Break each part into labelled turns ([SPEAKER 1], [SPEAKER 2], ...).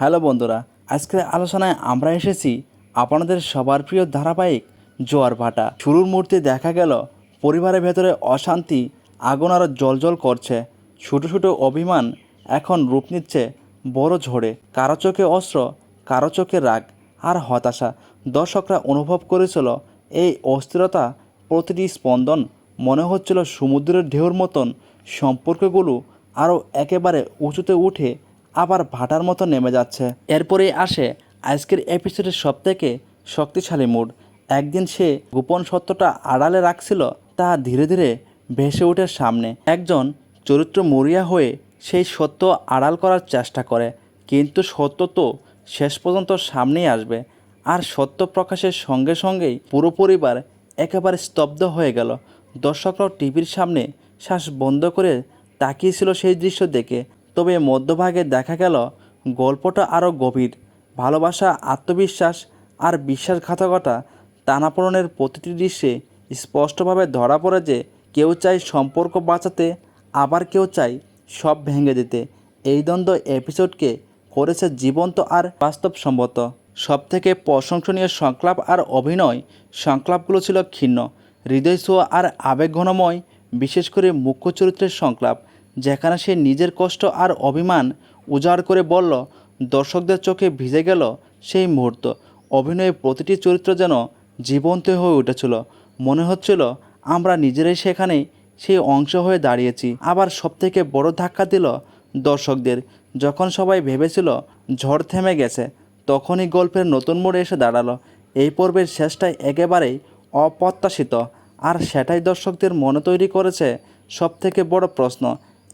[SPEAKER 1] Hello বন্ধুরা, আজকের আলোচনায় আমরা এসেছি আপনাদের সবার প্রিয় ধারাবাহিক জোয়ার ভাটা। শুরুর মুহূর্তে দেখা গেল, পরিবারের ভেতরে অশান্তি, আগুন আরও জলজল করছে। ছোটো ছোটো অভিমান এখন রূপ নিচ্ছে বড় ঝড়ে। কারও চোখে অস্ত্র, কারও চোখে রাগ আর হতাশা। দর্শকরা অনুভব করেছিল এই অস্থিরতা, প্রতিটি স্পন্দন মনে হচ্ছিল সমুদ্রের ঢেউর মতন। সম্পর্কগুলো আরও একেবারে উঁচুতে উঠে আবার ভাটার মতো নেমে যাচ্ছে। এরপরেই আসে আজকের এপিসোডের সবথেকে শক্তিশালী মুড একদিন সে গোপন সত্যটা আড়ালে রাখছিল, তা ধীরে ধীরে ভেসে ওঠে সামনে। একজন চরিত্র মরিয়া হয়ে সেই সত্য আড়াল করার চেষ্টা করে, কিন্তু সত্য তো শেষ পর্যন্ত সামনেই আসবে। আর সত্য প্রকাশের সঙ্গে সঙ্গেই পুরো পরিবার একেবারে স্তব্ধ হয়ে গেল। দর্শকরাও টিভির সামনে শ্বাস বন্ধ করে তাকিয়েছিল সেই দৃশ্য দেখে। তবে মধ্যভাগে দেখা গেল, গল্পটা আরও গভীর। ভালোবাসা, আত্মবিশ্বাস আর বিশ্বাসঘাতকতা টানাপোড়নের প্রতিটি দৃশ্যে স্পষ্টভাবে ধরা পড়ে যে কেউ চায় সম্পর্ক বাঁচাতে, আবার কেউ চায় সব ভেঙে দিতে। এই দ্বন্দ্ব এপিসোডকে করেছে জীবন্ত আর বাস্তবসম্মত। সবথেকে প্রশংসনীয় সংলাপ আর অভিনয় সংলাপগুলো ছিল ক্ষীণ। হৃদয়ছোঁয়া আর আবেগঘনময়, বিশেষ করে মুখ্য চরিত্রের সংলাপ। যেখানে সে নিজের কষ্ট আর অভিমান উজাড় করে বলল, দর্শকদের চোখে ভিজে গেল সেই মুহূর্ত। অভিনয়ের প্রতিটি চরিত্র যেন জীবন্ত হয়ে উঠেছিল। মনে হচ্ছিল, আমরা নিজেরাই সেখানে সেই অংশ হয়ে দাঁড়িয়েছি। আবার সবথেকে বড় ধাক্কা দিল দর্শকদের। যখন সবাই ভেবেছিল, ঝড় থেমে গেছে, তখনই গল্পের নতুন মোড়ে এসে দাঁড়াল। এই পর্বের শেষটাই একেবারেই অপ্রত্যাশিত। আর সেটাই দর্শকদের মনে তৈরি করেছে সবথেকে বড় প্রশ্ন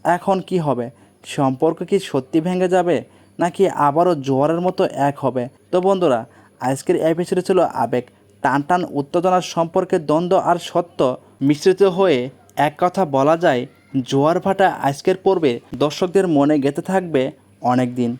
[SPEAKER 1] এখন কি হবে? সম্পর্ক কি সত্যি ভেঙে যাবে? নাকি আবারও জোয়ারের মতো এক হবে? তো বন্ধুরা, আজকের এপিসোডে ছিল আবেগ। টান টান উত্তেজনার সম্পর্কে দ্বন্দ্ব আর সত্য মিশ্রিত হয়ে এক কথা বলা যায়, জোয়ার ভাটা আজকের পর্বে দর্শকদের মনে গেঁথে থাকবে অনেক দিন